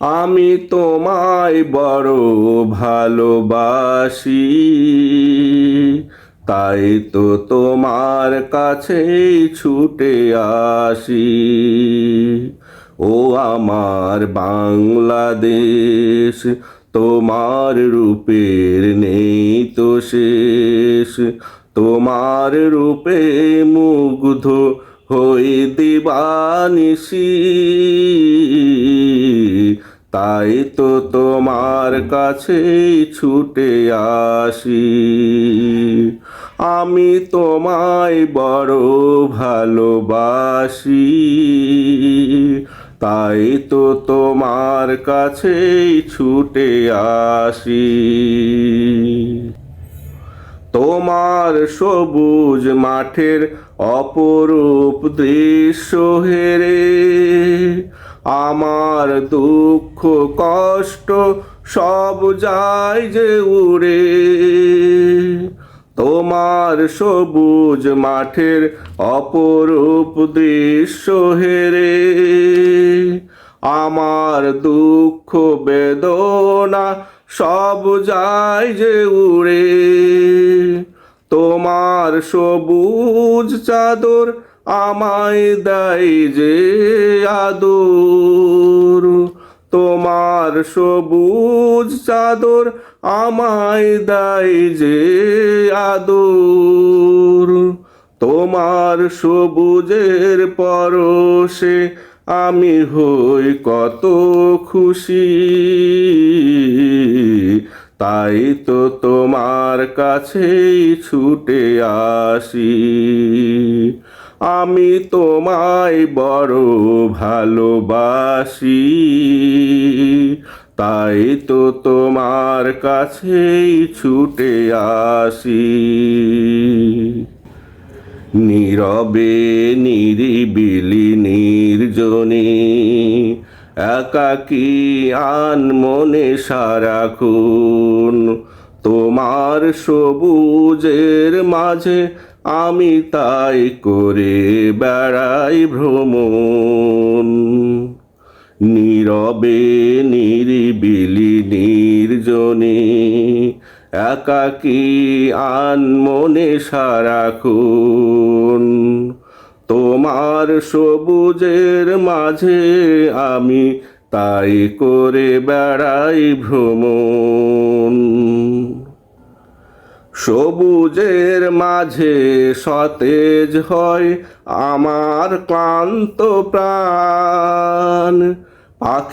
আমি তোমায় বড় ভালোবাসি। তাই তো তোমার কাছেই ছুটে আসি। ও আমার বাংলাদেশ, তোমার রূপের নেই তো শেষ। তোমার রূপে মুগ্ধ হই দিবানিসি তাই তো তোমার কাছেই ছুটে আসি। আমি তোমায় বড় ভালোবাসি। তাই তো তোমার কাছেই ছুটে আসি। তোমার সবুজ মাঠের অপরূপ দৃশ্য হেরে আমার দুঃখ, কষ্ট সব যায় যে উড়ে। তোমার সবুজ মাঠের অপরূপ দৃশ্য হেরে। আমার দুঃখ, বেদনা সব যায় যে উড়ে। তোমার সবুজ চাদর আমায় দেয় যে আদর। তোমার সবুজ চাদর আমায় দেয় যে আদর। তোমার সবুজের পরশে আমি হই কত খুশি। তাই তো তোমার কাছেই ছুটে আসি। আমি তোমায় বড় ভালোবাসি। তাই তো তোমার কাছেই ছুটে আসি। নীরবে, নিরিবিলি, নির্জনে একাকী আন মনে সারাক্ষণ তোমার সবুজের মাঝে আমি তাই করে বেড়াই ভ্রমণ। নীরবে, নিরিবিলি, নির্জনে একাকী আন মনে সারাক্ষণ তোমার সবুজের মাঝে আমি তাই করে বেড়াই ভ্রমণ। সবুজের মাঝে সতেজ হয় আমার ক্লান্ত প্রাণ। পাখি